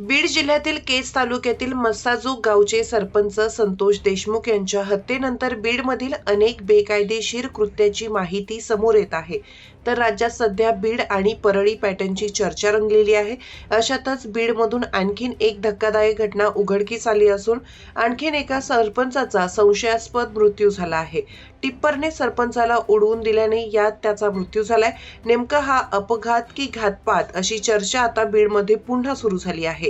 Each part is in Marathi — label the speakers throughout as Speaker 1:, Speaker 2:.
Speaker 1: बीड जिल्ह्यातील केज तालुक्यातील मस्साजोग गावचे सरपंच संतोष देशमुख यांच्या हत्येनंतर बीडमधील अनेक बेकायदेशीर कृत्याची माहिती समोर येत आहे. तर राज्यात सध्या बीड आणि परळी पॅटर्नची चर्चा रंगलेली आहे. अशातच बीडमधून आणखीन एक धक्कादायक घटना उघडकीस आली असून आणखीन एका सरपंचाचा संशयास्पद मृत्यू झाला आहे. टिप्परने सरपंचाला उडवून दिल्याने यात त्याचा मृत्यू झालाय. नेमका हा अपघात की घातपात अशी चर्चा आता बीडमध्ये पुन्हा सुरू झाली आहे.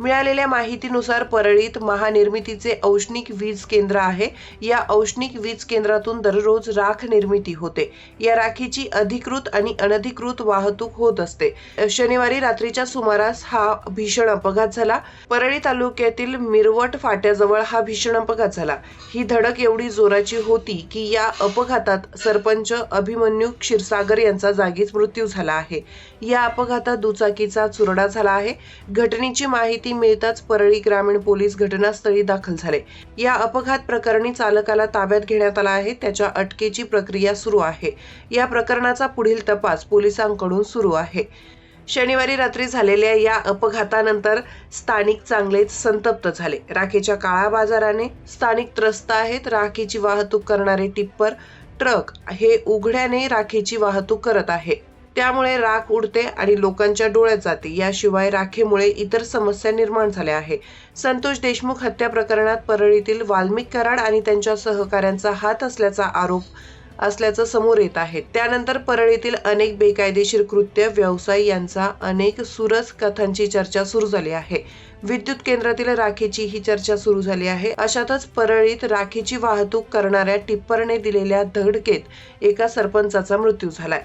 Speaker 1: मिळालेल्या माहितीनुसार परळीत महानिर्मितीचे औष्णिक वीज केंद्र आहे. या औष्णिक वीज केंद्रातून दररोज राख निर्मिती होते. या राखीची अधिकृत आणि अनधिकृत वाहतूक होत असते. शनिवारी रात्रीच्या सुमारास हा भीषण अपघात झाला. परळी तालुक्यातील मिरवट फाट्याजवळ हा भीषण अपघात झाला. ही धडक एवढी जोराची होती की या अपघातात सरपंच अभिमन्यू क्षीरसागर यांचा जागीच मृत्यू झाला आहे. या अपघातात दुचाकीचा चुरडा झाला आहे. घटनेची माहिती माहिती मिळताच परळी ग्रामीण पोलीस घटनास्थळी दाखल झाले. या अपघात प्रकरणी चालकाला ताब्यात घेण्यात आला आहे. त्याच्या अटकेची प्रक्रिया सुरू आहे. या प्रकरणाचा पुढील तपास पोलिसांकडून सुरू आहे. शनिवारी रात्री झालेल्या या अपघातानंतर स्थानिक चांगलेच संतप्त झाले. राखेच्या काळा बाजाराने स्थानिक त्रस्त आहेत. राखेची वाहतूक करणारे टिप्पर ट्रक हे उघड्याने राखेची वाहतूक करत आहे. त्यामुळे राख उडते आणि लोकांच्या डोळ्यात जाते. याशिवाय राखेमुळे इतर समस्या निर्माण झाल्या आहे संतोष देशमुख हत्या प्रकरणात परळीतील वाल्मिक कराड आणि त्यांच्या सहकाऱ्यांचा हात असल्याचा आरोप असल्याचं समोर येत आहे. त्यानंतर परळीतील अनेक बेकायदेशीर कृत्य व्यवसाय यांचा अनेक सुरस कथांची चर्चा सुरू झाली आहे. विद्युत केंद्रातील राखेची ही चर्चा सुरू झाली आहे. अशातच परळीत राखेची वाहतूक करणाऱ्या टिप्परने दिलेल्या धडकेत एका सरपंचाचा मृत्यू झालाय.